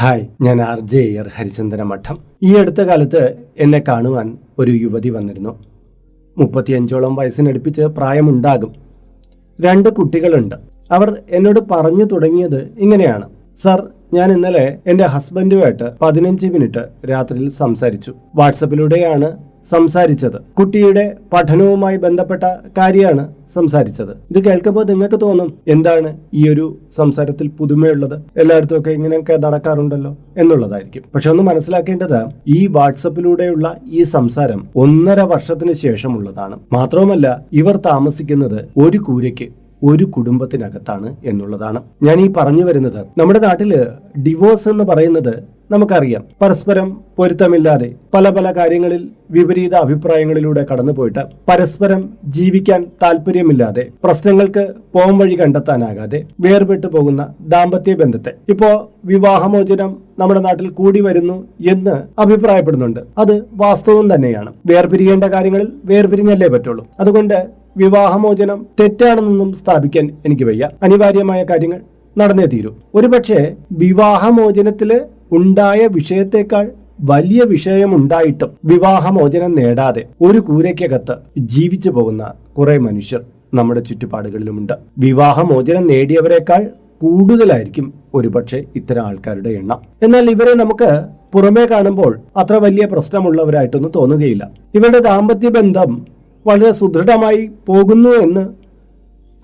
Hi ഞാൻ R J air Harichandana മഠം. ഈ അടുത്ത കാലത്ത് എന്നെ കാണുവാൻ ഒരു യുവതി വന്നിരുന്നു. മുപ്പത്തിയഞ്ചോളം വയസ്സിനടുപ്പിച്ച് പ്രായമുണ്ടാകും. രണ്ട് കുട്ടികളുണ്ട്. അവർ എന്നോട് പറഞ്ഞു തുടങ്ങിയത് ഇങ്ങനെയാണ്. സർ ഞാൻ ഇന്നലെ എന്റെ ഹസ്ബൻഡുമായിട്ട് പതിനഞ്ച് മിനിറ്റ് രാത്രിയിൽ സംസാരിച്ചു. വാട്സപ്പിലൂടെയാണ് സംസാരിച്ചത്. കുട്ടിയുടെ പഠനവുമായി ബന്ധപ്പെട്ട കാര്യമാണ് സംസാരിച്ചത്. ഇത് കേൾക്കുമ്പോൾ നിങ്ങൾക്ക് തോന്നും എന്താണ് ഈ ഒരു സംസാരത്തിൽ പുതുമയുള്ളത്? എല്ലായിടത്തും ഒക്കെ ഇങ്ങനെയൊക്കെ നടക്കാറുണ്ടല്ലോ എന്നുള്ളതായിരിക്കും. പക്ഷെ ഒന്ന് മനസ്സിലാക്കേണ്ടത് ഈ വാട്സപ്പിലൂടെയുള്ള ഈ സംസാരം ഒന്നര വർഷത്തിന് ശേഷമുള്ളതാണ്. മാത്രവുമല്ല ഇവർ താമസിക്കുന്നത് ഒരു കൂരയ്ക്ക് ഒരു കുടുംബത്തിനകത്താണ് എന്നുള്ളതാണ്. ഞാൻ ഈ പറഞ്ഞു വരുന്നത് നമ്മുടെ നാട്ടിൽ ഡിവോഴ്സ് എന്ന് പറയുന്നത് നമുക്കറിയാം. പരസ്പരം പൊരുത്തമില്ലാതെ പല പല കാര്യങ്ങളിൽ വിപരീത അഭിപ്രായങ്ങളിലൂടെ കടന്നുപോയിട്ട് പരസ്പരം ജീവിക്കാൻ താല്പര്യമില്ലാതെ പ്രശ്നങ്ങൾക്ക് പോം വഴി കണ്ടെത്താനാകാതെ വേർപെട്ടു പോകുന്ന ദാമ്പത്യ ബന്ധത്തെ. ഇപ്പോ വിവാഹമോചനം നമ്മുടെ നാട്ടിൽ കൂടി വരുന്നു എന്ന് അഭിപ്രായപ്പെടുന്നുണ്ട്. അത് വാസ്തവം തന്നെയാണ്. വേർപിരിയേണ്ട കാര്യങ്ങളിൽ വേർപിരിഞ്ഞല്ലേ പറ്റുള്ളൂ. അതുകൊണ്ട് വിവാഹമോചനം തെറ്റാണെന്നൊന്നും സ്ഥാപിക്കാൻ എനിക്ക് വയ്യ. അനിവാര്യമായ കാര്യങ്ങൾ നടന്നേ തീരൂ. ഒരുപക്ഷെ വിവാഹമോചനത്തിൽ ഉണ്ടായ വിഷയത്തെക്കാൾ വലിയ വിഷയമുണ്ടായിട്ടും വിവാഹമോചനം നേടാതെ ഒരു കൂരയ്ക്കകത്ത് ജീവിച്ചു പോകുന്ന കുറെ മനുഷ്യർ നമ്മുടെ ചുറ്റുപാടുകളിലുമുണ്ട്. വിവാഹമോചനം നേടിയവരെക്കാൾ കൂടുതലായിരിക്കും ഒരുപക്ഷെ ഇത്തരം ആൾക്കാരുടെ എണ്ണം. എന്നാൽ ഇവരെ നമുക്ക് പുറമേ കാണുമ്പോൾ അത്ര വലിയ പ്രശ്നമുള്ളവരായിട്ടൊന്നും തോന്നുകയില്ല. ഇവരുടെ ദാമ്പത്യ ബന്ധം വളരെ സുദൃഢമായി പോകുന്നു എന്ന്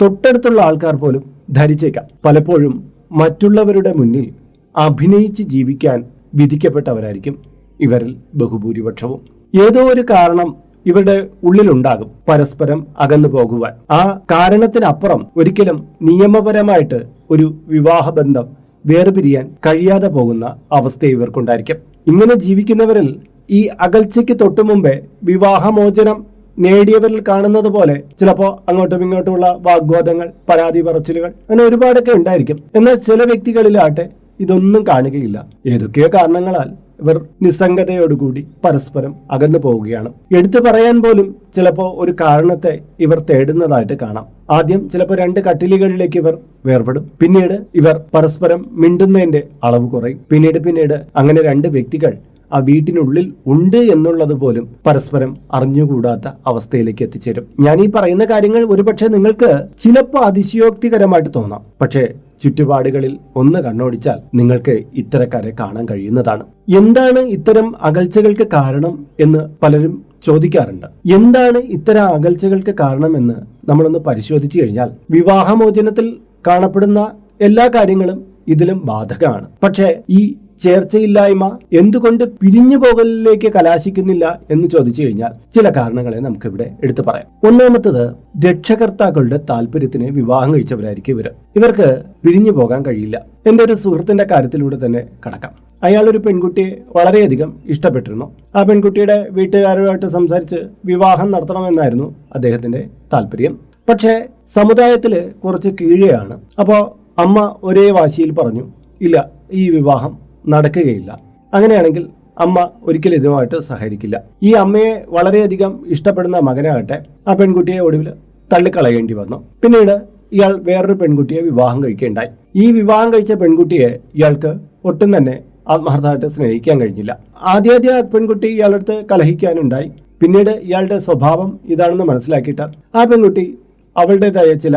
തൊട്ടടുത്തുള്ള ആൾക്കാർ പോലും ധരിച്ചേക്കാം. പലപ്പോഴും മറ്റുള്ളവരുടെ മുന്നിൽ അഭിനയിച്ച് ജീവിക്കാൻ വിധിക്കപ്പെട്ടവരായിരിക്കും ഇവരിൽ ബഹുഭൂരിപക്ഷവും. ഏതോ ഒരു കാരണം ഇവരുടെ ഉള്ളിലുണ്ടാകും പരസ്പരം അകന്നു പോകുവാൻ. ആ കാരണത്തിനപ്പുറം ഒരിക്കലും നിയമപരമായിട്ട് ഒരു വിവാഹബന്ധം വേർപിരിയാൻ കഴിയാതെ പോകുന്ന അവസ്ഥ ഇവർക്കുണ്ടായിരിക്കും. ഇങ്ങനെ ജീവിക്കുന്നവരിൽ ഈ അകൽച്ചയ്ക്ക് തൊട്ടു മുമ്പേ വിവാഹമോചനം നേടിയവരിൽ കാണുന്നത് പോലെ ചിലപ്പോൾ അങ്ങോട്ടും ഇങ്ങോട്ടുമുള്ള വാഗ്വാദങ്ങൾ പരാതി പറച്ചിലുകൾ അങ്ങനെ ഒരുപാടൊക്കെ ഉണ്ടായിരിക്കും. എന്നാൽ ചില വ്യക്തികളിലാട്ടെ ഇതൊന്നും കാണുകയില്ല ഏതൊക്കെയോ കാരണങ്ങളാൽ ഇവർ നിസ്സംഗതയോടുകൂടി പരസ്പരം അകന്നു പോവുകയാണ്. എടുത്തു പറയാൻ പോലും ചിലപ്പോൾ ഒരു കാരണത്തെ ഇവർ തേടുന്നതായിട്ട് കാണാം. ആദ്യം ചിലപ്പോൾ രണ്ട് കട്ടിലുകളിലേക്ക് ഇവർ വേർപെടും. പിന്നീട് ഇവർ പരസ്പരം മിണ്ടുന്നതിന്റെ അളവ് കുറയും. പിന്നീട് പിന്നീട് അങ്ങനെ രണ്ട് വ്യക്തികൾ ആ വീട്ടിനുള്ളിൽ ഉണ്ട് എന്നുള്ളത് പോലും പരസ്പരം അറിഞ്ഞുകൂടാത്ത അവസ്ഥയിലേക്ക് എത്തിച്ചേരും. ഞാൻ ഈ പറയുന്ന കാര്യങ്ങൾ ഒരുപക്ഷെ നിങ്ങൾക്ക് ചിലപ്പോൾ അതിശയോക്തികരമായിട്ട് തോന്നാം. പക്ഷേ ചുറ്റുപാടുകളിൽ ഒന്ന് കണ്ണോടിച്ചാൽ നിങ്ങൾക്ക് ഇത്തരക്കാരെ കാണാൻ കഴിയുന്നതാണ്. എന്താണ് ഇത്തരം അകൽച്ചകൾക്ക് കാരണം എന്ന് പലരും ചോദിക്കാറുണ്ട്. എന്താണ് ഇത്തരം അകൽച്ചകൾക്ക് കാരണമെന്ന് നമ്മളൊന്ന് പരിശോധിച്ചു കഴിഞ്ഞാൽ വിവാഹമോചനത്തിൽ കാണപ്പെടുന്ന എല്ലാ കാര്യങ്ങളും ഇതിലും ബാധകമാണ്. പക്ഷേ ഈ ചേർച്ചയില്ലായ്മ എന്തുകൊണ്ട് പിരിഞ്ഞു പോകലിലേക്ക് കലാശിക്കുന്നില്ല എന്ന് ചോദിച്ചു കഴിഞ്ഞാൽ ചില കാരണങ്ങളെ നമുക്കിവിടെ എടുത്തു പറയാം. ഒന്നാമത്തത് രക്ഷകർത്താക്കളുടെ താല്പര്യത്തിന് വിവാഹം കഴിച്ചവരായിരിക്കും ഇവർ ഇവർക്ക് പിരിഞ്ഞു പോകാൻ കഴിയില്ല. എന്റെ ഒരു സുഹൃത്തിന്റെ കാര്യത്തിലൂടെ തന്നെ കടക്കാം. അയാൾ ഒരു പെൺകുട്ടിയെ വളരെയധികം ഇഷ്ടപ്പെട്ടിരുന്നു. ആ പെൺകുട്ടിയുടെ വീട്ടുകാരുമായിട്ട് സംസാരിച്ച് വിവാഹം നടത്തണമെന്നായിരുന്നു അദ്ദേഹത്തിന്റെ താല്പര്യം. പക്ഷേ സമുദായത്തിൽ കുറച്ച് കീഴെയാണ്. അപ്പോൾ അമ്മ ഒരേ വാശിയിൽ പറഞ്ഞു ഇല്ല ഈ വിവാഹം നടക്കുകയില്ല. അങ്ങനെയാണെങ്കിൽ അമ്മ ഒരിക്കലും ഇതുമായിട്ട് സഹകരിക്കില്ല. ഈ അമ്മയെ വളരെയധികം ഇഷ്ടപ്പെടുന്ന മകനാകട്ടെ ആ പെൺകുട്ടിയെ ഒടുവിൽ തള്ളിക്കളയേണ്ടി വന്നു. പിന്നീട് ഇയാൾ വേറൊരു പെൺകുട്ടിയെ വിവാഹം കഴിക്കുകയുണ്ടായി. ഈ വിവാഹം കഴിച്ച പെൺകുട്ടിയെ ഇയാൾക്ക് ഒട്ടും തന്നെ ആത്മാർത്ഥമായിട്ട് സ്നേഹിക്കാൻ കഴിഞ്ഞില്ല. ആദ്യാദ്യ പെൺകുട്ടി ഇയാളടുത്ത് കലഹിക്കാനുണ്ടായി. പിന്നീട് ഇയാളുടെ സ്വഭാവം ഇതാണെന്ന് മനസ്സിലാക്കിയിട്ട് ആ പെൺകുട്ടി അവളുടേതായ ചില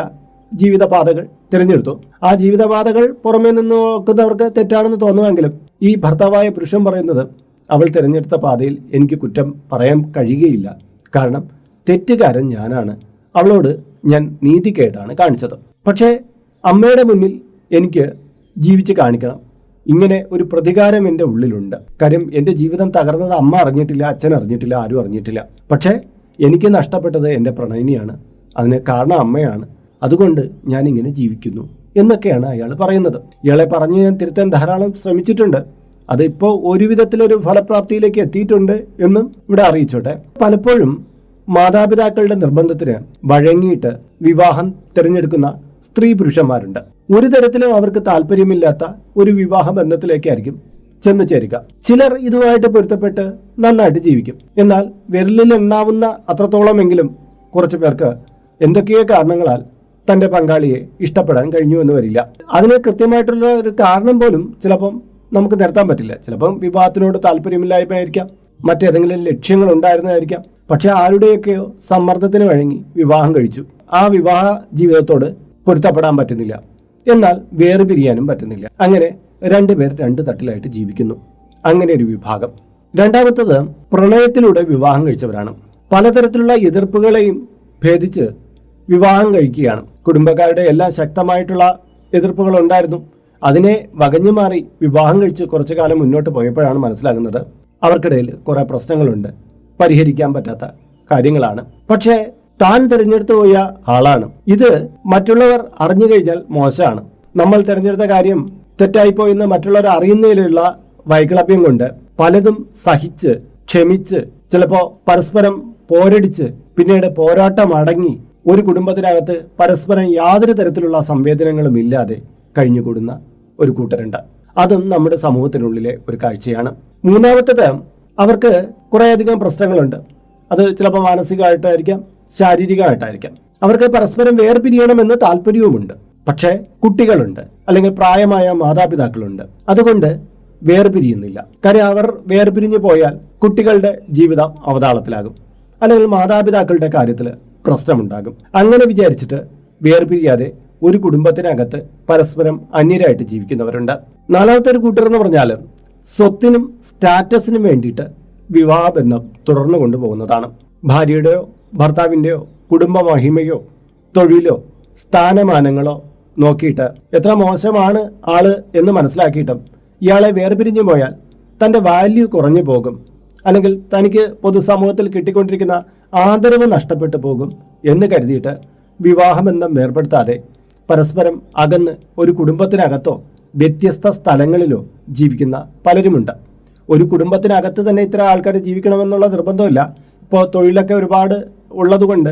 ജീവിതപാതകൾ തിരഞ്ഞെടുത്തു. ആ ജീവിതപാതകൾ പുറമേ നിന്ന് നോക്കുന്നവർക്ക് തെറ്റാണെന്ന് തോന്നുമെങ്കിലും ഈ ഭർത്താവായ പുരുഷൻ പറയുന്നത് അവൾ തിരഞ്ഞെടുത്ത പാതയിൽ എനിക്ക് കുറ്റം പറയാൻ കഴിയുകയില്ല. കാരണം തെറ്റുകാരൻ ഞാനാണ്. അവളോട് ഞാൻ നീതികേടാണ് കാണിച്ചത്. പക്ഷേ അമ്മയുടെ മുന്നിൽ എനിക്ക് ജീവിച്ച് കാണിക്കണം. ഇങ്ങനെ ഒരു പ്രതികാരം എന്റെ ഉള്ളിലുണ്ട്. കാര്യം എന്റെ ജീവിതം തകർന്നത് അമ്മ അറിഞ്ഞിട്ടില്ല അച്ഛൻ അറിഞ്ഞിട്ടില്ല ആരും അറിഞ്ഞിട്ടില്ല. പക്ഷേ എനിക്ക് നഷ്ടപ്പെട്ടത് എന്റെ പ്രണയിനിയാണ്. അതിന് കാരണം അമ്മയാണ്. അതുകൊണ്ട് ഞാനിങ്ങനെ ജീവിക്കുന്നു എന്നൊക്കെയാണ് അയാൾ പറയുന്നത്. ഇയാളെ പറഞ്ഞ് ഞാൻ തിരുത്താൻ ധാരാളം ശ്രമിച്ചിട്ടുണ്ട്. അത് ഇപ്പോൾ ഒരു വിധത്തിലൊരു ഫലപ്രാപ്തിയിലേക്ക് എത്തിയിട്ടുണ്ട് എന്നും ഇവിടെ അറിയിച്ചോട്ടെ. പലപ്പോഴും മാതാപിതാക്കളുടെ നിർബന്ധത്തിന് വഴങ്ങിയിട്ട് വിവാഹം തിരഞ്ഞെടുക്കുന്ന സ്ത്രീ പുരുഷന്മാരുണ്ട്. ഒരു തരത്തിലും അവർക്ക് താല്പര്യമില്ലാത്ത ഒരു വിവാഹ ബന്ധത്തിലേക്കായിരിക്കും ചെന്ന് ചേരുക. ചിലർ ഇതുമായിട്ട് പൊരുത്തപ്പെട്ട് നന്നായിട്ട് ജീവിക്കും. എന്നാൽ വിരലിൽ എണ്ണാവുന്ന അത്രത്തോളമെങ്കിലും കുറച്ച് പേർക്ക് എന്തൊക്കെയോ കാരണങ്ങളാൽ തന്റെ പങ്കാളിയെ ഇഷ്ടപ്പെടാൻ കഴിഞ്ഞു എന്ന് വരില്ല. അതിന് കൃത്യമായിട്ടുള്ള ഒരു കാരണം പോലും ചിലപ്പം നമുക്ക് നിർത്താൻ പറ്റില്ല. ചിലപ്പം വിവാഹത്തിനോട് താല്പര്യമില്ലായ്മയായിരിക്കാം. മറ്റേതെങ്കിലും ലക്ഷ്യങ്ങൾ ഉണ്ടായിരുന്നതായിരിക്കാം പക്ഷെ ആരുടെയൊക്കെയോ സമ്മർദ്ദത്തിന് വഴങ്ങി വിവാഹം കഴിച്ചു. ആ വിവാഹ ജീവിതത്തോട് പൊരുത്തപ്പെടാൻ പറ്റുന്നില്ല. എന്നാൽ വേറെ പിരിയാനും പറ്റുന്നില്ല. അങ്ങനെ രണ്ടുപേർ രണ്ട് തട്ടിലായിട്ട് ജീവിക്കുന്നു. അങ്ങനെ ഒരു വിഭാഗം. രണ്ടാമത്തത് പ്രണയത്തിലൂടെ വിവാഹം കഴിച്ചവരാണ്. പലതരത്തിലുള്ള എതിർപ്പുകളെയും ഭേദിച്ച് വിവാഹം കഴിക്കുകയാണ്. കുടുംബക്കാരുടെ എല്ലാം ശക്തമായിട്ടുള്ള എതിർപ്പുകൾ ഉണ്ടായിരുന്നു. അതിനെ വകഞ്ഞു മാറി വിവാഹം കഴിച്ച് കുറച്ചു കാലം മുന്നോട്ട് പോയപ്പോഴാണ് മനസ്സിലാകുന്നത് അവർക്കിടയിൽ കുറേ പ്രശ്നങ്ങളുണ്ട്. പരിഹരിക്കാൻ പറ്റാത്ത കാര്യങ്ങളാണ്. പക്ഷേ താൻ തിരഞ്ഞെടുത്തു പോയ ആളാണ്. ഇത് മറ്റുള്ളവർ അറിഞ്ഞു കഴിഞ്ഞാൽ മോശമാണ്. നമ്മൾ തിരഞ്ഞെടുത്ത കാര്യം തെറ്റായിപ്പോയെന്ന് മറ്റുള്ളവർ അറിയുന്നതിലുള്ള വൈക്ലഭ്യം കൊണ്ട് പലതും സഹിച്ച് ക്ഷമിച്ച് ചിലപ്പോൾ പരസ്പരം പോരടിച്ച് പിന്നീട് പോരാട്ടം അടങ്ങി ഒരു കുടുംബത്തിനകത്ത് പരസ്പരം യാതൊരു തരത്തിലുള്ള സംവേദനങ്ങളും ഇല്ലാതെ കഴിഞ്ഞുകൂടുന്ന ഒരു കൂട്ടരുണ്ട്. അതും നമ്മുടെ സമൂഹത്തിനുള്ളിലെ ഒരു കാഴ്ചയാണ്. മൂന്നാമത്തത് അവർക്ക് കുറേയധികം പ്രശ്നങ്ങളുണ്ട്. അത് ചിലപ്പോൾ മാനസികമായിട്ടായിരിക്കാം ശാരീരികമായിട്ടായിരിക്കാം. അവർക്ക് പരസ്പരം വേർപിരിയണമെന്ന് താല്പര്യവുമുണ്ട്. പക്ഷേ കുട്ടികളുണ്ട് അല്ലെങ്കിൽ പ്രായമായ മാതാപിതാക്കളുണ്ട്. അതുകൊണ്ട് വേർപിരിയുന്നില്ല. കാര്യം അവർ വേർപിരിഞ്ഞു പോയാൽ കുട്ടികളുടെ ജീവിതം അവതാളത്തിലാകും. അല്ലെങ്കിൽ മാതാപിതാക്കളുടെ കാര്യത്തിൽ പ്രശ്നമുണ്ടാകും. അങ്ങനെ വിചാരിച്ചിട്ട് വേർപിരിയാതെ ഒരു കുടുംബത്തിനകത്ത് പരസ്പരം അന്യരായിട്ട് ജീവിക്കുന്നവരുണ്ട്. നാലാമത്തെ ഒരു കൂട്ടർ എന്ന് പറഞ്ഞാൽ സ്വത്തിനും സ്റ്റാറ്റസിനും വേണ്ടിയിട്ട് വിവാഹബന്ധം തുടർന്നു കൊണ്ടുപോകുന്നതാണ്. ഭാര്യയുടെയോ ഭർത്താവിന്റെയോ കുടുംബ മഹിമയോ തൊഴിലോ സ്ഥാനമാനങ്ങളോ നോക്കിയിട്ട് എത്ര മോശമാണ് ആൾ എന്ന് മനസ്സിലാക്കിയിട്ടും ഇയാളെ വേർപിരിഞ്ഞു പോയാൽ തന്റെ വാല്യൂ കുറഞ്ഞു പോകും. അല്ലെങ്കിൽ തനിക്ക് പൊതുസമൂഹത്തിൽ കിട്ടിക്കൊണ്ടിരിക്കുന്ന ആദരവ് നഷ്ടപ്പെട്ടു പോകും എന്ന് കരുതിയിട്ട് വിവാഹബന്ധം വേർപ്പെടുത്താതെ പരസ്പരം അകന്ന് ഒരു കുടുംബത്തിനകത്തോ വ്യത്യസ്ത സ്ഥലങ്ങളിലോ ജീവിക്കുന്ന പലരുമുണ്ട്. ഒരു കുടുംബത്തിനകത്ത് തന്നെ ഇത്ര ആൾക്കാർ ജീവിക്കണമെന്നുള്ള നിർബന്ധമില്ല. ഇപ്പോൾ തൊഴിലൊക്കെ ഒരുപാട് ഉള്ളതുകൊണ്ട്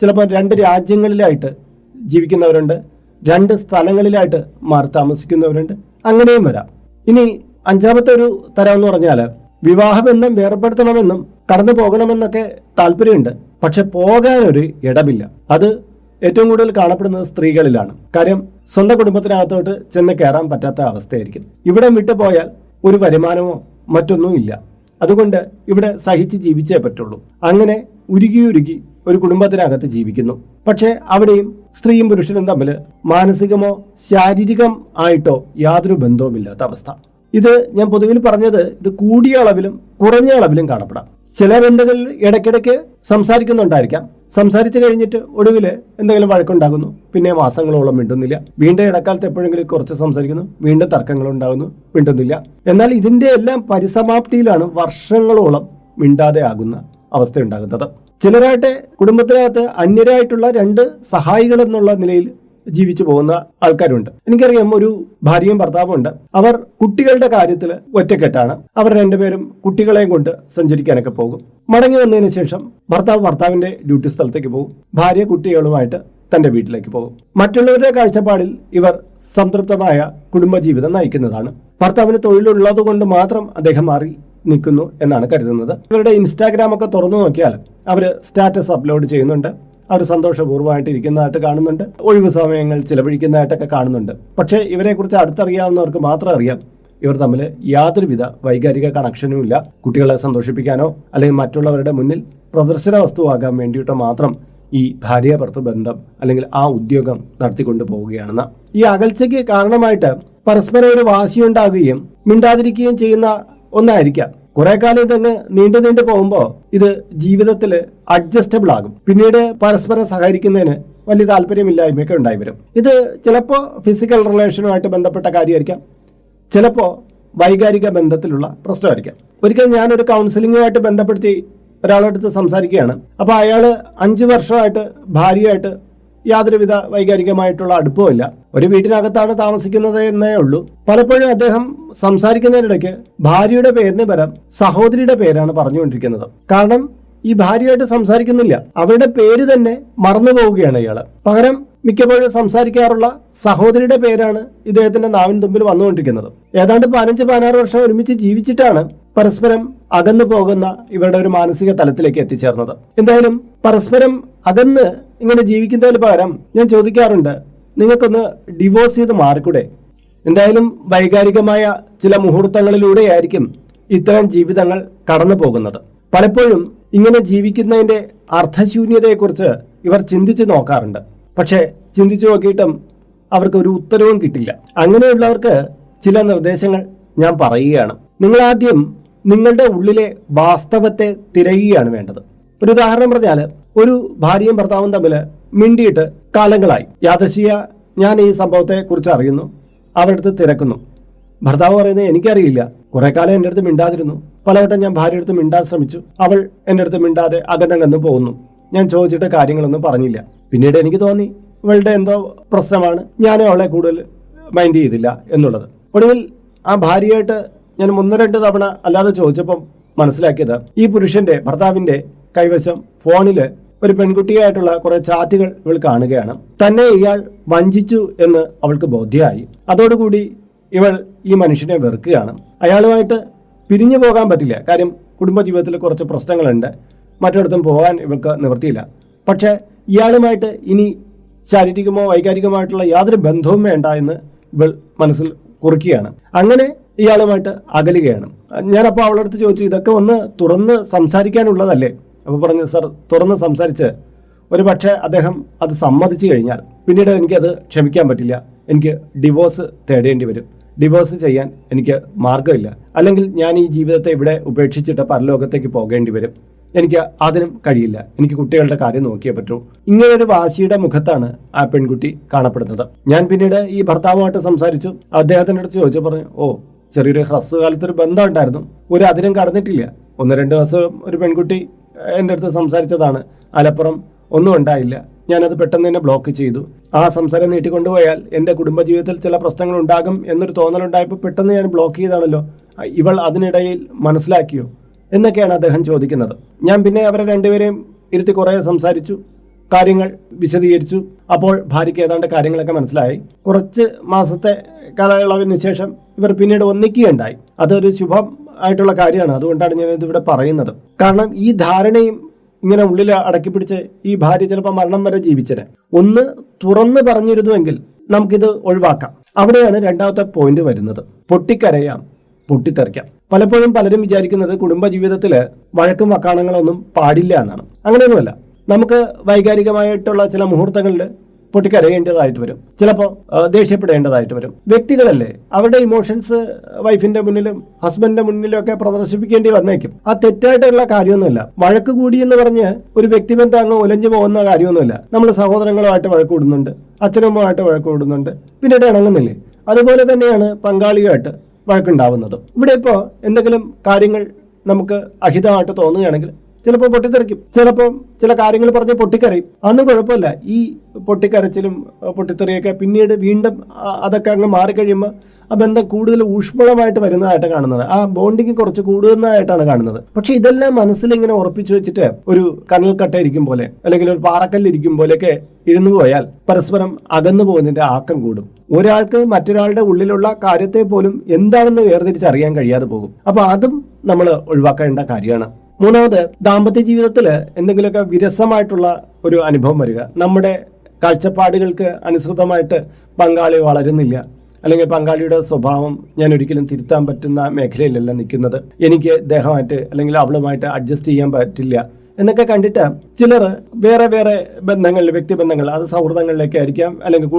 ചിലപ്പോൾ രണ്ട് രാജ്യങ്ങളിലായിട്ട് ജീവിക്കുന്നവരുണ്ട് രണ്ട് സ്ഥലങ്ങളിലായിട്ട് മാറി താമസിക്കുന്നവരുണ്ട് അങ്ങനെയും വരാം. ഇനി അഞ്ചാമത്തെ ഒരു തരം എന്ന് പറഞ്ഞാൽ വിവാഹബന്ധം വേർപെടുത്തണമെന്നും കടന്നു പോകണമെന്നൊക്കെ താല്പര്യമുണ്ട്. പക്ഷെ പോകാനൊരു ഇടമില്ല. അത് ഏറ്റവും കൂടുതൽ കാണപ്പെടുന്നത് സ്ത്രീകളിലാണ്. കാര്യം സ്വന്തം കുടുംബത്തിനകത്തോട്ട് ചെന്ന് കയറാൻ പറ്റാത്ത അവസ്ഥയായിരിക്കും. ഇവിടെ വിട്ടു പോയാൽ ഒരു വരുമാനമോ മറ്റൊന്നും ഇല്ല. അതുകൊണ്ട് ഇവിടെ സഹിച്ച് ജീവിച്ചേ പറ്റുള്ളൂ. അങ്ങനെ ഉരുകി ഉരുകി ഒരു കുടുംബത്തിനകത്ത് ജീവിക്കുന്നു. പക്ഷേ അവിടെയും സ്ത്രീയും പുരുഷനും തമ്മിൽ മാനസികമോ ശാരീരികം ആയിട്ടോ യാതൊരു ബന്ധവുമില്ലാത്ത അവസ്ഥ. ഇത് ഞാൻ പൊതുവിൽ പറഞ്ഞത് ഇത് കൂടിയ അളവിലും കുറഞ്ഞ അളവിലും കാണപ്പെടാം. ചില ബന്ധങ്ങളിൽ ഇടയ്ക്കിടയ്ക്ക് സംസാരിക്കുന്നുണ്ടായിരിക്കാം. സംസാരിച്ചു കഴിഞ്ഞിട്ട് ഒടുവിൽ എന്തെങ്കിലും വഴക്കുണ്ടാകുന്നു. പിന്നെ മാസങ്ങളോളം മിണ്ടുന്നില്ല. വീണ്ടും ഇടക്കാലത്ത് എപ്പോഴെങ്കിലും കുറച്ച് സംസാരിക്കുന്നു. വീണ്ടും തർക്കങ്ങൾ ഉണ്ടാകുന്നു മിണ്ടുന്നില്ല. എന്നാൽ ഇതിന്റെ എല്ലാം പരിസമാപ്തിയിലാണ് വർഷങ്ങളോളം മിണ്ടാതെ ആകുന്ന അവസ്ഥ ഉണ്ടാകുന്നത് ചിലരായിട്ട് കുടുംബത്തിനകത്ത് അന്യരായിട്ടുള്ള രണ്ട് സഹായികൾ എന്നുള്ള നിലയിൽ ജീവിച്ചു പോകുന്ന ആൾക്കാരുണ്ട്. എനിക്കറിയാം ഒരു ഭാര്യയും ഭർത്താവും ഉണ്ട്. അവർ കുട്ടികളുടെ കാര്യത്തിൽ ഒറ്റക്കെട്ടാണ്. അവർ രണ്ടുപേരും കുട്ടികളെയും കൊണ്ട് സഞ്ചരിക്കാനൊക്കെ പോകും. മടങ്ങി വന്നതിന് ശേഷം ഭർത്താവ് ഭർത്താവിന്റെ ഡ്യൂട്ടി സ്ഥലത്തേക്ക് പോകും. ഭാര്യ കുട്ടികളുമായിട്ട് തന്റെ വീട്ടിലേക്ക് പോകും. മറ്റുള്ളവരുടെ കാഴ്ചപ്പാടിൽ ഇവർ സംതൃപ്തമായ കുടുംബജീവിതം നയിക്കുന്നതാണ്. ഭർത്താവിന് തൊഴിലുള്ളത് കൊണ്ട് മാത്രം അദ്ദേഹം മാറി നിൽക്കുന്നു എന്നാണ് കരുതുന്നത്. ഇവരുടെ ഇൻസ്റ്റാഗ്രാം ഒക്കെ തുറന്നു നോക്കിയാൽ അവർ സ്റ്റാറ്റസ് അപ്ലോഡ് ചെയ്യുന്നുണ്ട്. അവർ സന്തോഷപൂർവമായിട്ട് ഇരിക്കുന്നതായിട്ട് കാണുന്നുണ്ട്. ഒഴിവ് സമയങ്ങൾ ചിലവഴിക്കുന്നതായിട്ടൊക്കെ കാണുന്നുണ്ട്. പക്ഷേ ഇവരെക്കുറിച്ച് അടുത്തറിയാവുന്നവർക്ക് മാത്രം അറിയാം. ഇവർ തമ്മിൽ യാതൊരുവിധ വൈകാരിക കണക്ഷനും ഇല്ല. കുട്ടികളെ സന്തോഷിപ്പിക്കാനോ അല്ലെങ്കിൽ മറ്റുള്ളവരുടെ മുന്നിൽ പ്രദർശന വസ്തുവാകാൻ വേണ്ടിയിട്ടോ മാത്രം ഈ ഭാര്യ ഭർത്തൃ ബന്ധം അല്ലെങ്കിൽ ആ ഉദ്യോഗം നടത്തിക്കൊണ്ട് പോവുകയാണെന്ന്. ഈ അകൽച്ചയ്ക്ക് കാരണമായിട്ട് പരസ്പരം ഒരു വാശിയുണ്ടാകുകയും മിണ്ടാതിരിക്കുകയും ചെയ്യുന്ന ഒന്നായിരിക്കാം. കുറെ കാലം ഇതങ്ങ് നീണ്ടു നീണ്ടു പോകുമ്പോൾ ഇത് ജീവിതത്തിൽ അഡ്ജസ്റ്റബിൾ ആകും. പിന്നീട് പരസ്പരം സഹകരിക്കുന്നതിന് വലിയ താല്പര്യമില്ലായ്മയൊക്കെ ഉണ്ടായി വരും. ഇത് ചിലപ്പോൾ ഫിസിക്കൽ റിലേഷനുമായിട്ട് ബന്ധപ്പെട്ട കാര്യമായിരിക്കാം. ചിലപ്പോൾ വൈകാരിക ബന്ധത്തിലുള്ള പ്രശ്നമായിരിക്കാം. ഒരിക്കൽ ഞാനൊരു കൗൺസിലിങ്ങുമായിട്ട് ബന്ധപ്പെടുത്തി ഒരാളടുത്ത് സംസാരിക്കുകയാണ്. അപ്പോൾ അയാൾ അഞ്ച് വർഷമായിട്ട് ഭാര്യയായിട്ട് യാതൊരുവിധ വൈകാരികമായിട്ടുള്ള അടുപ്പമില്ല ഒരു വീട്ടിനകത്താണ് താമസിക്കുന്നത് എന്നേ ഉള്ളൂ. പലപ്പോഴും അദ്ദേഹം സംസാരിക്കുന്നതിനിടയ്ക്ക് ഭാര്യയുടെ പേരിന് പരം സഹോദരിയുടെ പേരാണ് പറഞ്ഞുകൊണ്ടിരിക്കുന്നത്. കാരണം ഈ ഭാര്യയായിട്ട് സംസാരിക്കുന്നില്ല. അവരുടെ പേര് തന്നെ മറന്നു പോവുകയാണ് ഇയാൾ. പകരം മിക്കപ്പോഴും സംസാരിക്കാറുള്ള സഹോദരിയുടെ പേരാണ് ഇദ്ദേഹത്തിന്റെ നാവിൻ തുമ്പിൽ വന്നുകൊണ്ടിരിക്കുന്നത്. ഏതാണ്ട് പതിനഞ്ച് പതിനാറ് വർഷം ഒരുമിച്ച് ജീവിച്ചിട്ടാണ് പരസ്പരം അകന്നു പോകുന്ന ഇവരുടെ ഒരു മാനസിക തലത്തിലേക്ക് എത്തിച്ചേർന്നത്. എന്തായാലും പരസ്പരം അകന്ന് ഇങ്ങനെ ജീവിക്കുന്നതിന് പകരം ഞാൻ ചോദിക്കാറുണ്ട് നിങ്ങൾക്കൊന്ന് ഡിവോഴ്സ് ചെയ്ത് മാറിക്കൂടെ? എന്തായാലും വൈകാരികമായ ചില മുഹൂർത്തങ്ങളിലൂടെയായിരിക്കും ഇത്തരം ജീവിതങ്ങൾ കടന്നു പോകുന്നത്. പലപ്പോഴും ഇങ്ങനെ ജീവിക്കുന്നതിന്റെ അർത്ഥശൂന്യതയെക്കുറിച്ച് ഇവർ ചിന്തിച്ചു നോക്കാറുണ്ട്. പക്ഷേ ചിന്തിച്ചു നോക്കിയിട്ടും അവർക്ക് ഒരു ഉത്തരവും കിട്ടില്ല. അങ്ങനെയുള്ളവർക്ക് ചില നിർദ്ദേശങ്ങൾ ഞാൻ പറയുകയാണ്. നിങ്ങൾ ആദ്യം നിങ്ങളുടെ ഉള്ളിലെ വാസ്തവത്തെ തിരയുകയാണ് വേണ്ടത്. ഒരു ഉദാഹരണം പറഞ്ഞാൽ ഒരു ഭാര്യയും ഭർത്താവും തമ്മിൽ മിണ്ടിയിട്ട് കാലങ്ങളായി. യാദശിയ ഞാൻ ഈ സംഭവത്തെ കുറിച്ച് അറിയുന്നു. അവരുടെ അടുത്ത് തിരക്കുന്നു. ഭർത്താവ് പറയുന്നത് എനിക്കറിയില്ല. കുറെ കാലം എന്റെ അടുത്ത് മിണ്ടാതിരുന്നു. പലവട്ടം ഞാൻ ഭാര്യ അടുത്ത് മിണ്ടാൻ ശ്രമിച്ചു. അവൾ എന്റെ അടുത്ത് മിണ്ടാതെ അകന്നകന്ന് പോകുന്നു. ഞാൻ ചോദിച്ചിട്ട് കാര്യങ്ങളൊന്നും പറഞ്ഞില്ല. പിന്നീട് എനിക്ക് തോന്നി ഇവളുടെ എന്തോ പ്രശ്നമാണ്. ഞാനും അവളെ കൂടുതൽ മൈൻഡ് ചെയ്തില്ല എന്നുള്ളത്. ഒടുവിൽ ആ ഭാര്യയായിട്ട് ഞാൻ ഒന്നോ രണ്ട് തവണ അല്ലാതെ ചോദിച്ചപ്പം മനസ്സിലാക്കിയത് ഈ പുരുഷന്റെ ഭർത്താവിന്റെ കൈവശം ഫോണിൽ ഒരു പെൺകുട്ടിയായിട്ടുള്ള കുറെ ചാറ്റുകൾ ഇവൾ കാണുകയാണ്. തന്നെ ഇയാൾ വഞ്ചിച്ചു എന്ന് അവൾക്ക് ബോധ്യമായി. അതോടുകൂടി ഇവൾ ഈ മനുഷ്യനെ വെറുക്കുകയാണ്. അയാളുമായിട്ട് പിരിഞ്ഞു പോകാൻ പറ്റില്ല. കാര്യം കുടുംബജീവിതത്തിൽ കുറച്ച് പ്രശ്നങ്ങളുണ്ട്. മറ്റിടത്തും പോകാൻ ഇവൾക്ക് നിവൃത്തിയില്ല. പക്ഷേ ഇയാളുമായിട്ട് ഇനി ശാരീരികമോ വൈകാരികമായിട്ടുള്ള യാതൊരു ബന്ധവും വേണ്ട എന്ന് ഇവൾ മനസ്സിൽ കുറിക്കുകയാണ്. അങ്ങനെ ഇയാളുമായിട്ട് അകലുകയാണ്. ഞാനപ്പോൾ അവളടുത്ത് ചോദിച്ചു ഇതൊക്കെ ഒന്ന് തുറന്ന് സംസാരിക്കാനുള്ളതല്ലേ? അപ്പോൾ പറഞ്ഞു സർ തുറന്ന് സംസാരിച്ച്. ഒരു പക്ഷേ അദ്ദേഹം അത് സമ്മതിച്ചു കഴിഞ്ഞാൽ പിന്നീട് എനിക്കത് ക്ഷമിക്കാൻ പറ്റില്ല. എനിക്ക് ഡിവോഴ്സ് തേടേണ്ടി വരും. ഡിവോഴ്സ് ചെയ്യാൻ എനിക്ക് മാർഗമില്ല അല്ലെങ്കിൽ ഞാൻ ഈ ജീവിതത്തെ ഇവിടെ ഉപേക്ഷിച്ചിട്ട് പരലോകത്തേക്ക് പോകേണ്ടി വരും. എനിക്ക് അതിനും കഴിയില്ല. എനിക്ക് കുട്ടികളുടെ കാര്യം നോക്കിയേ പറ്റൂ. ഇങ്ങനൊരു വാശിയുടെ മുഖത്താണ് ആ പെൺകുട്ടി കാണപ്പെടുന്നത്. ഞാൻ പിന്നീട് ഈ ഭർത്താവുമായിട്ട് സംസാരിച്ചു. അദ്ദേഹത്തിന്റെ അടുത്ത് ചോദിച്ചു പറഞ്ഞു ഓ ചെറിയൊരു ഹ്രസ്വകാലത്ത് ഒരു ബന്ധം ഉണ്ടായിരുന്നു. ഒരു അതിനും കടന്നിട്ടില്ല. ഒന്ന് രണ്ട് ദിവസം ഒരു പെൺകുട്ടി എന്റെ അടുത്ത് സംസാരിച്ചതാണ്. അലപ്പുറം ഒന്നും ഉണ്ടായില്ല. ഞാനത് പെട്ടെന്ന് തന്നെ ബ്ലോക്ക് ചെയ്തു. ആ സംസാരം നീട്ടിക്കൊണ്ടുപോയാൽ എന്റെ കുടുംബജീവിതത്തിൽ ചില പ്രശ്നങ്ങൾ ഉണ്ടാകും എന്നൊരു തോന്നലുണ്ടായപ്പോൾ പെട്ടെന്ന് ഞാൻ ബ്ലോക്ക് ചെയ്താണല്ലോ. ഇവൾ അതിനിടയിൽ മനസ്സിലാക്കിയോ? എന്നൊക്കെയാണ് അദ്ദേഹം ചോദിക്കുന്നത്. ഞാൻ പിന്നെ അവരെ രണ്ടുപേരെയും ഇരുത്തി കുറേ സംസാരിച്ചു. കാര്യങ്ങൾ വിശദീകരിച്ചു. അപ്പോൾ ഭാര്യയ്ക്ക് ഏതാണ്ട് കാര്യങ്ങളൊക്കെ മനസ്സിലായി. കുറച്ച് മാസത്തെ കാലയളവിന് ശേഷം ഇവർ പിന്നീട് ഒന്നിക്കുകയുണ്ടായി. അതൊരു ശുഭം ആയിട്ടുള്ള കാര്യമാണ്. അതുകൊണ്ടാണ് ഞാൻ ഇതിവിടെ പറയുന്നത്. കാരണം ഈ ധാരണയും ഇങ്ങനെ ഉള്ളിൽ അടക്കി പിടിച്ച് ഈ ഭാര്യ ചിലപ്പോൾ മരണം വരെ ജീവിച്ചത് ഒന്ന് തുറന്ന് പറഞ്ഞിരുന്നുവെങ്കിൽ നമുക്കിത് ഒഴിവാക്കാം. അവിടെയാണ് രണ്ടാമത്തെ പോയിന്റ് വരുന്നത്. പൊട്ടിക്കരയാം പൊട്ടിത്തെറിക്കാം. പലപ്പോഴും പലരും വിചാരിക്കുന്നത് കുടുംബജീവിതത്തിൽ വഴക്കും വക്കാണങ്ങളൊന്നും പാടില്ല എന്നാണ്. അങ്ങനെയൊന്നുമല്ല. നമുക്ക് വൈകാരികമായിട്ടുള്ള ചില മുഹൂർത്തങ്ങളിൽ പൊട്ടിക്കരയേണ്ടതായിട്ട് വരും. ചിലപ്പോൾ ദേഷ്യപ്പെടേണ്ടതായിട്ട് വരും. വ്യക്തികളല്ലേ അവരുടെ ഇമോഷൻസ് വൈഫിന്റെ മുന്നിലും ഹസ്ബൻഡിന്റെ മുന്നിലും ഒക്കെ പ്രദർശിപ്പിക്കേണ്ടി വന്നേക്കും. ആ തെറ്റായിട്ടുള്ള കാര്യമൊന്നുമില്ല. വഴക്ക് കൂടി എന്ന് പറഞ്ഞ് ഒരു വ്യക്തിബന്ധം അങ്ങ് ഉലഞ്ഞു പോകുന്ന കാര്യമൊന്നുമില്ല. നമ്മൾ സഹോദരങ്ങളുമായിട്ട് വഴക്ക് കൂടുന്നുണ്ട് അച്ഛനമ്മമായിട്ട് വഴക്ക് കൂടുന്നുണ്ട് പിന്നീട് ഇണങ്ങുന്നില്ലേ? അതുപോലെ തന്നെയാണ് പങ്കാളിയുമായിട്ട് വഴക്കുണ്ടാവുന്നത്. ഇവിടെ ഇപ്പോൾ എന്തെങ്കിലും കാര്യങ്ങൾ നമുക്ക് അഹിതമായിട്ട് തോന്നുകയാണെങ്കിൽ ചിലപ്പോൾ പൊട്ടിത്തെറിക്കും. ചിലപ്പോൾ ചില കാര്യങ്ങൾ പറഞ്ഞ് പൊട്ടിക്കരയും. അന്നും കുഴപ്പമില്ല. ഈ പൊട്ടിക്കരച്ചിലും പൊട്ടിത്തെറിയൊക്കെ പിന്നീട് വീണ്ടും അതൊക്കെ അങ്ങ് മാറിക്കഴിയുമ്പോൾ ആ ബന്ധം കൂടുതൽ ഊഷ്മളമായിട്ട് വരുന്നതായിട്ട് കാണുന്നത്. ആ ബോണ്ടിങ് കുറച്ച് കൂടുന്നതായിട്ടാണ് കാണുന്നത്. പക്ഷെ ഇതെല്ലാം മനസ്സിൽ ഇങ്ങനെ ഉറപ്പിച്ചു വെച്ചിട്ട് ഒരു കനൽക്കട്ട ഇരിക്കും പോലെ അല്ലെങ്കിൽ ഒരു പാറക്കല്ലിരിക്കും പോലെയൊക്കെ ഇരുന്നു പോയാൽ പരസ്പരം അകന്നു പോകുന്നതിന്റെ ആക്കം കൂടും. ഒരാൾക്ക് മറ്റൊരാളുടെ ഉള്ളിലുള്ള കാര്യത്തെ പോലും എന്താണെന്ന് വേർതിരിച്ചറിയാൻ കഴിയാതെ പോകും. അപ്പോൾ അതും നമ്മൾ ഒഴിവാക്കേണ്ട കാര്യമാണ്. മൂന്നാമത് ദാമ്പത്യ ജീവിതത്തിൽ എന്തെങ്കിലുമൊക്കെ വിരസമായിട്ടുള്ള ഒരു അനുഭവം വരിക. നമ്മുടെ കാഴ്ചപ്പാടുകൾക്ക് അനുസൃതമായിട്ട് പങ്കാളി വളരുന്നില്ല. അല്ലെങ്കിൽ പങ്കാളിയുടെ സ്വഭാവം ഞാൻ ഒരിക്കലും തിരുത്താൻ പറ്റുന്ന മേഖലയിലല്ല നിൽക്കുന്നത്. എനിക്ക് ദേഹമായിട്ട് അല്ലെങ്കിൽ അവളുമായിട്ട് അഡ്ജസ്റ്റ് ചെയ്യാൻ പറ്റില്ല എന്നൊക്കെ കണ്ടിട്ട് ചിലർ വേറെ വേറെ ബന്ധങ്ങൾ വ്യക്തിബന്ധങ്ങൾ അത് സൗഹൃദങ്ങളിലേക്ക് ആയിരിക്കാം അല്ലെങ്കിൽ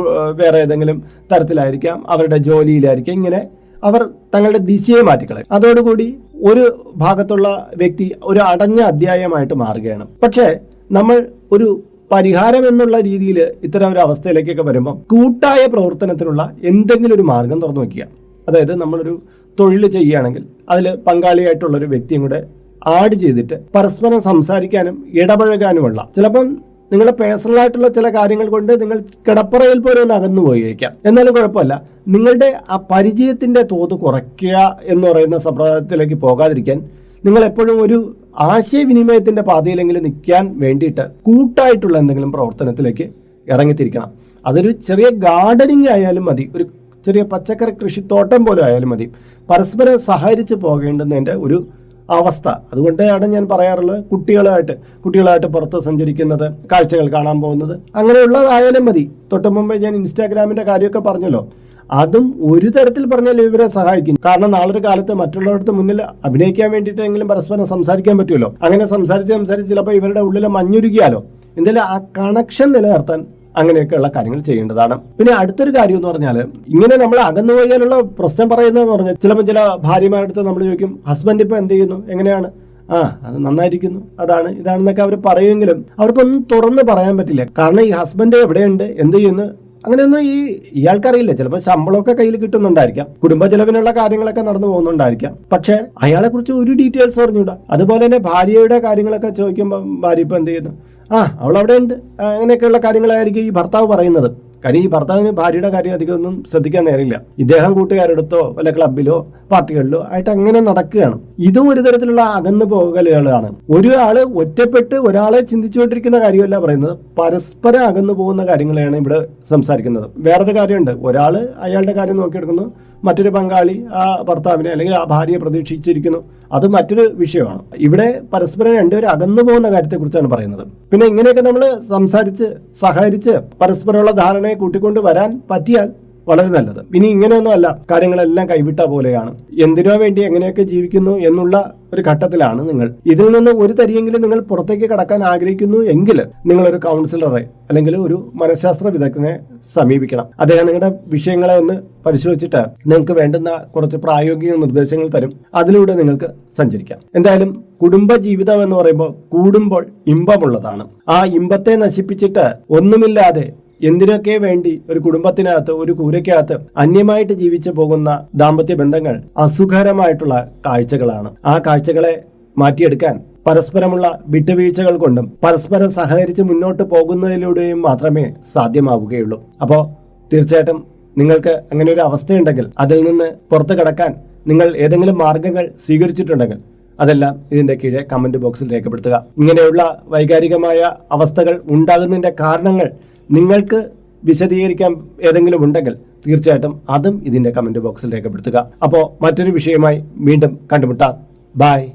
വേറെ ഏതെങ്കിലും തരത്തിലായിരിക്കാം അവരുടെ ജോലിയിലായിരിക്കാം ഇങ്ങനെ അവർ തങ്ങളുടെ ദിശയെ മാറ്റിക്കളയും. അതോടുകൂടി ഒരു ഭാഗത്തുള്ള വ്യക്തി ഒരു അടഞ്ഞ അധ്യായമായിട്ട് മാറുകയാണ്. പക്ഷേ നമ്മൾ ഒരു പരിഹാരം എന്നുള്ള രീതിയിൽ ഇത്തരം ഒരു അവസ്ഥയിലേക്കൊക്കെ വരുമ്പോൾ കൂട്ടായ പ്രവർത്തനത്തിനുള്ള എന്തെങ്കിലും ഒരു മാർഗം തുറന്നു വയ്ക്കുക. അതായത് നമ്മളൊരു തൊഴിൽ ചെയ്യുകയാണെങ്കിൽ അതിൽ പങ്കാളിയായിട്ടുള്ള ഒരു വ്യക്തിയും കൂടെ ആഡ് ചെയ്തിട്ട് പരസ്പരം സംസാരിക്കാനും ഇടപഴകാനുമുള്ള ചിലപ്പം നിങ്ങളുടെ പേഴ്സണൽ ആയിട്ടുള്ള ചില കാര്യങ്ങൾ കൊണ്ട് നിങ്ങൾ കിടപ്പറയിൽ പോലും ഒന്ന് അകന്നു പോയേക്കാം എന്നാലും കുഴപ്പമില്ല. നിങ്ങളുടെ ആ പരിചയത്തിന്റെ തോത് കുറയ്ക്കുക എന്ന് പറയുന്ന സമ്പ്രദായത്തിലേക്ക് പോകാതിരിക്കാൻ നിങ്ങൾ എപ്പോഴും ഒരു ആശയവിനിമയത്തിന്റെ പാതയിലെങ്കിലും നിൽക്കാൻ വേണ്ടിയിട്ട് കൂട്ടായിട്ടുള്ള എന്തെങ്കിലും പ്രവർത്തനത്തിലേക്ക് ഇറങ്ങിത്തിരിക്കണം. അതൊരു ചെറിയ ഗാർഡനിങ് ആയാലും മതി. ഒരു ചെറിയ പച്ചക്കറി കൃഷിത്തോട്ടം പോലും ആയാലും മതി. പരസ്പരം സഹകരിച്ച് പോകേണ്ടുന്നതിന്റെ ഒരു അവസ്ഥ. അതുകൊണ്ടാണ് ഞാൻ പറയാറുള്ളത് കുട്ടികളായിട്ട് കുട്ടികളായിട്ട് പുറത്ത് സഞ്ചരിക്കുന്നത് കാഴ്ചകൾ കാണാൻ പോകുന്നത്. അങ്ങനെയുള്ളതായാലും മതി. തൊട്ട് മുമ്പേ ഞാൻ ഇൻസ്റ്റാഗ്രാമിന്റെ കാര്യമൊക്കെ പറഞ്ഞല്ലോ. അതും ഒരു തരത്തിൽ പറഞ്ഞാൽ ഇവരെ സഹായിക്കും. കാരണം നാളൊരു കാലത്ത് മറ്റുള്ളവരുടെ മുന്നിൽ അഭിനയിക്കാൻ വേണ്ടിയിട്ടെങ്കിലും പരസ്പരം സംസാരിക്കാൻ പറ്റുമല്ലോ. അങ്ങനെ സംസാരിച്ച് സംസാരിച്ച് ചിലപ്പോൾ ഇവരുടെ ഉള്ളിൽ മഞ്ഞുരുകിയാലോ. എന്തായാലും ആ കണക്ഷൻ നിലനിർത്താൻ അങ്ങനെയൊക്കെയുള്ള കാര്യങ്ങൾ ചെയ്യേണ്ടതാണ്. പിന്നെ അടുത്തൊരു കാര്യം എന്ന് പറഞ്ഞാൽ ഇങ്ങനെ നമ്മൾ അകന്നു പോയാലുള്ള പ്രശ്നം പറയുന്നതെന്ന് പറഞ്ഞാൽ ചിലപ്പോൾ ചില ഭാര്യമാരുടെ അടുത്ത് നമ്മൾ ചോദിക്കും ഹസ്ബൻഡ് ഇപ്പോൾ എന്ത് ചെയ്യുന്നു? എങ്ങനെയാണ്? ആ അത് നന്നായിരിക്കുന്നു. അതാണ് ഇതാണെന്നൊക്കെ അവർ പറയുമെങ്കിലും അവർക്കൊന്നും തുറന്ന് പറയാൻ പറ്റില്ല. കാരണം ഈ ഹസ്ബൻഡ് എവിടെയുണ്ട്? എന്ത് ചെയ്യുന്നു? അങ്ങനെയൊന്നും ഈ ഇയാൾക്കറിയില്ല. ചിലപ്പോൾ ശമ്പളമൊക്കെ കയ്യിൽ കിട്ടുന്നുണ്ടായിരിക്കാം. കുടുംബ ചെലവിനുള്ള കാര്യങ്ങളൊക്കെ നടന്നു പോകുന്നുണ്ടായിരിക്കാം. പക്ഷെ അയാളെ കുറിച്ച് ഒരു ഡീറ്റെയിൽസ് അറിഞ്ഞൂടാ അതുപോലെ തന്നെ ഭാര്യയുടെ കാര്യങ്ങളൊക്കെ ചോദിക്കുമ്പോൾ ഭാര്യ ഇപ്പം എന്ത് ചെയ്യുന്നു? ആ അവൾ അവിടെ ഉണ്ട് അങ്ങനെയൊക്കെയുള്ള കാര്യങ്ങളായിരിക്കും ഈ ഭർത്താവ് പറയുന്നത്. കാര്യം ഈ ഭർത്താവിന് ഭാര്യയുടെ കാര്യം അധികം ഒന്നും ശ്രദ്ധിക്കാൻ നേരില്ല ഇദ്ദേഹം കൂട്ടുകാരെടുത്തോ വല്ല ക്ലബിലോ പാർട്ടികളിലോ ആയിട്ട് അങ്ങനെ നടക്കുകയാണ്. ഇതും ഒരു തരത്തിലുള്ള അകന്നു പോകലുകളാണ്. ഒരാൾ ഒറ്റപ്പെട്ട് ഒരാളെ ചിന്തിച്ചുകൊണ്ടിരിക്കുന്ന കാര്യമല്ല പറയുന്നത്. പരസ്പരം അകന്നു പോകുന്ന കാര്യങ്ങളെയാണ് ഇവിടെ സംസാരിക്കുന്നത്. വേറൊരു കാര്യമുണ്ട്. ഒരാൾ അയാളുടെ കാര്യം നോക്കിയെടുക്കുന്നു. മറ്റൊരു പങ്കാളി ആ ഭർത്താവിനെ അല്ലെങ്കിൽ ആ ഭാര്യയെ പ്രതീക്ഷിച്ചിരിക്കുന്നു. അത് മറ്റൊരു വിഷയമാണ്. ഇവിടെ പരസ്പരം രണ്ടുപേരും അകന്നു പോകുന്ന കാര്യത്തെക്കുറിച്ചാണ് പറയുന്നത്. പിന്നെ ഇങ്ങനെയൊക്കെ നമ്മൾ സംസാരിച്ച് സഹകരിച്ച് പരസ്പരമുള്ള ധാരണയെ കൂട്ടിക്കൊണ്ട് വരാൻ പറ്റിയാൽ വളരെ നല്ലത്. ഇനി ഇങ്ങനെയൊന്നും അല്ല. കാര്യങ്ങളെല്ലാം കൈവിട്ട പോലെയാണ്. എന്തിനോ വേണ്ടി എങ്ങനെയൊക്കെ ജീവിക്കുന്നു എന്നുള്ള ഒരു ഘട്ടത്തിലാണ് നിങ്ങൾ. ഇതിൽ നിന്ന് ഒരു തരിയെങ്കിലും നിങ്ങൾ പുറത്തേക്ക് കടക്കാൻ ആഗ്രഹിക്കുന്നു എങ്കിൽ നിങ്ങൾ ഒരു കൗൺസിലറെ അല്ലെങ്കിൽ ഒരു മനഃശാസ്ത്ര വിദഗ്ധനെ സമീപിക്കണം. അദ്ദേഹം നിങ്ങളുടെ വിഷയങ്ങളെ ഒന്ന് പരിശോധിച്ചിട്ട് നിങ്ങൾക്ക് വേണ്ടുന്ന കുറച്ച് പ്രായോഗിക നിർദ്ദേശങ്ങൾ തരും. അതിലൂടെ നിങ്ങൾക്ക് സഞ്ചരിക്കാം. എന്തായാലും കുടുംബ ജീവിതം എന്ന് പറയുമ്പോൾ കൂടുമ്പോൾ ഇമ്പമുള്ളതാണ്. ആ ഇമ്പത്തെ നശിപ്പിച്ചിട്ട് ഒന്നുമില്ലാതെ എന്തിനൊക്കെ വേണ്ടി ഒരു കുടുംബത്തിനകത്ത് ഒരു കൂരയ്ക്കകത്ത് അന്യമായിട്ട് ജീവിച്ചു പോകുന്ന ദാമ്പത്യ ബന്ധങ്ങൾ അസുഖകരമായിട്ടുള്ള കാഴ്ചകളാണ്. ആ കാഴ്ചകളെ മാറ്റിയെടുക്കാൻ പരസ്പരമുള്ള വിട്ടുവീഴ്ചകൾ കൊണ്ടും പരസ്പരം സഹകരിച്ച് മുന്നോട്ട് പോകുന്നതിലൂടെയും മാത്രമേ സാധ്യമാവുകയുള്ളൂ. അപ്പോൾ തീർച്ചയായിട്ടും നിങ്ങൾക്ക് അങ്ങനെ ഒരു അവസ്ഥയുണ്ടെങ്കിൽ അതിൽ നിന്ന് പുറത്തു കടക്കാൻ നിങ്ങൾ ഏതെങ്കിലും മാർഗങ്ങൾ സ്വീകരിച്ചിട്ടുണ്ടെങ്കിൽ അതെല്ലാം ഇതിന്റെ കീഴെ കമന്റ് ബോക്സിൽ രേഖപ്പെടുത്തുക. ഇങ്ങനെയുള്ള വൈകാരികമായ അവസ്ഥകൾ ഉണ്ടാകുന്നതിന്റെ കാരണങ്ങൾ നിങ്ങൾക്ക് വിശദീകരിക്കാൻ ഏതെങ്കിലും ഉണ്ടെങ്കിൽ തീർച്ചയായിട്ടും അതും ഇതിന്റെ കമന്റ് ബോക്സിൽ രേഖപ്പെടുത്തുക. അപ്പോൾ മറ്റൊരു വിഷയമായി വീണ്ടും കണ്ടുമുട്ടാം. ബായ്